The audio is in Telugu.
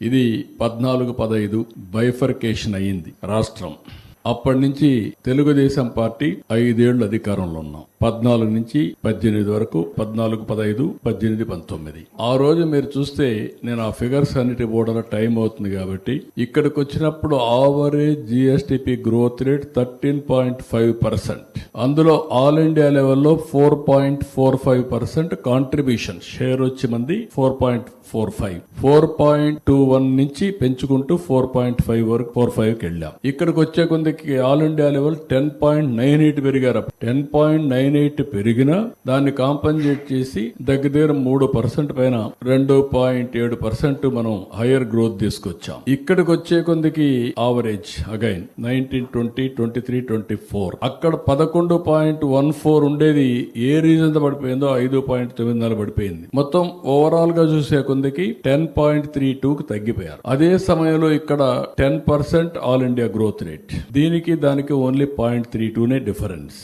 ఇది పద్నాలుగు పదహైదు బైఫర్కేషన్ అయింది రాష్ట్రం. అప్పటి నుంచి తెలుగుదేశం పార్టీ ఐదేళ్ళు అధికారంలో ఉన్నాం పద్నాలుగు నుంచి పద్దెనిమిది వరకు పద్నాలుగు పదహైదు పద్దెనిమిది పంతొమ్మిది. ఆ రోజు మీరు చూస్తే నేను ఆ ఫిగర్స్ అన్నిటి పోవడంలో టైం అవుతుంది కాబట్టి ఇక్కడికి వచ్చినప్పుడు average GSDP growth rate thirteen point five percent. అందులో ఆల్ ఇండియా లెవెల్లో four point four five percent contribution. Share వచ్చి మంది four point four five. Four point two one నుంచి పెంచుకుంటూ ఫోర్ పాయింట్ ఫైవ్ వరకు ఫోర్ ఫైవ్కి వెళ్ళాం. ఇక్కడికి వచ్చే కొందికి all India level ten point nine eight పెరిగారు టెన్ పాయింట్ నైన్ ఎయిట్ పెరిగినా దాన్ని కాంపన్సేట్ చేసి దగ్గర దగ్గర మూడు పర్సెంట్ పైన రెండు పాయింట్ ఏడు పర్సెంట్ మనం హైయర్ గ్రోత్ తీసుకొచ్చాం. ఇక్కడికి వచ్చే కొందికి average again nineteen twenty twenty three twenty four. అక్కడ పదకొండు పాయింట్ వన్ ఫోర్ ఉండేది ఏ రీజన్ పడిపోయిందో ఐదు పాయింట్ తొమ్మిది పడిపోయింది. మొత్తం ఓవరాల్గా చూసే తొమ్మిదికి టెన్ పాయింట్ త్రీ టూకి తగ్గిపోయారు. అదే సమయంలో ఇక్కడ ten percent all India growth rate. దీనికి దానికి ఓన్లీ పాయింట్ త్రీ టూనే డిఫరెన్స్.